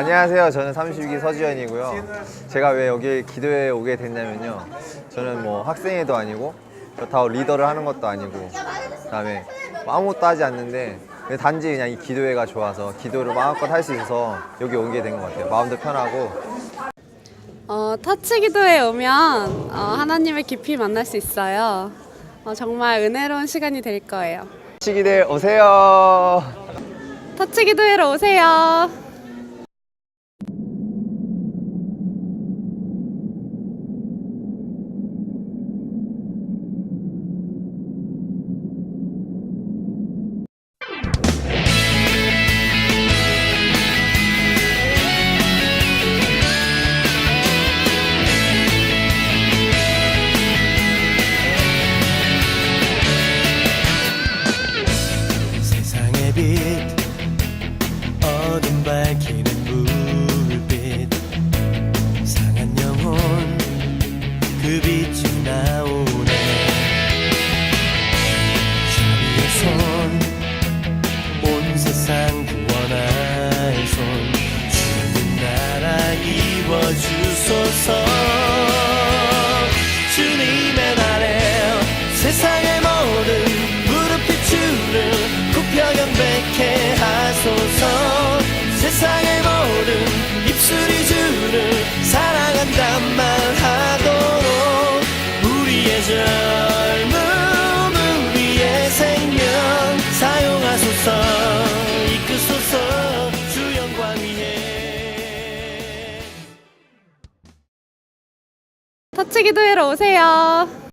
안녕하세요. 저는 32기 서지현이고요. 제가 왜 여기 기도회에 오게 됐냐면요. 저는 뭐 학생회도 아니고 그렇다고 리더를 하는 것도 아니고 그다음에 뭐 아무것도 하지 않는데 단지 그냥 이 기도회가 좋아서 기도를 마음껏 할 수 있어서 여기 오게 된 것 같아요. 마음도 편하고 어, 터치 기도에 오면 어, 하나님을 깊이 만날 수 있어요. 어, 정말 은혜로운 시간이 될 거예요. 치기들 오세요. 터치 기도회로 오세요. 밝히는 불빛. 상한 영혼 그 빛이 나오네. 자비의 손 온 세상 구원할 손. 주님 나라 이루어주소서 젊음 우리의 생명 사용하소서. 이끄소서. 주 영광 위해. 터치 기도회로 오세요.